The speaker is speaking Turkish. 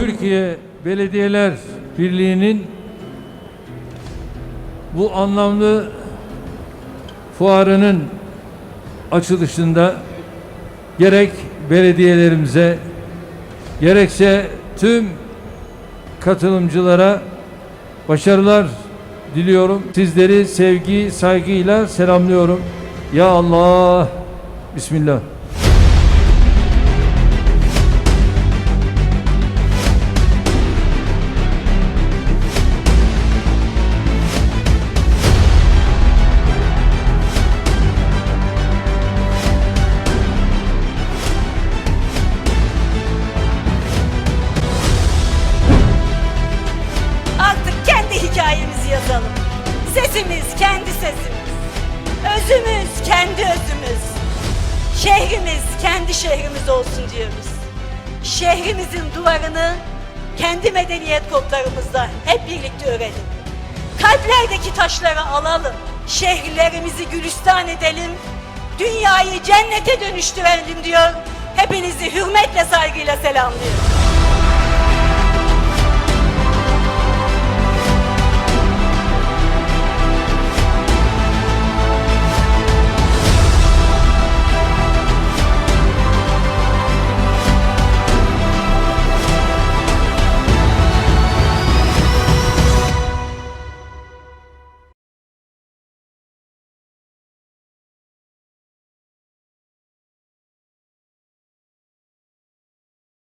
Türkiye Belediyeler Birliği'nin bu anlamlı fuarının açılışında gerek belediyelerimize gerekse tüm katılımcılara başarılar diliyorum. Sizleri sevgi, saygıyla selamlıyorum. Ya Allah. Bismillah. Hikayemizi yazalım. Sesimiz kendi sesimiz. Özümüz kendi özümüz. Şehrimiz kendi şehrimiz olsun diyoruz. Şehrimizin duvarını kendi medeniyet kodlarımızda hep birlikte örelim. Kalplerdeki taşları alalım. Şehirlerimizi gülistan edelim. Dünyayı cennete dönüştürelim diyor. Hepinizi hürmetle saygıyla selamlıyorum.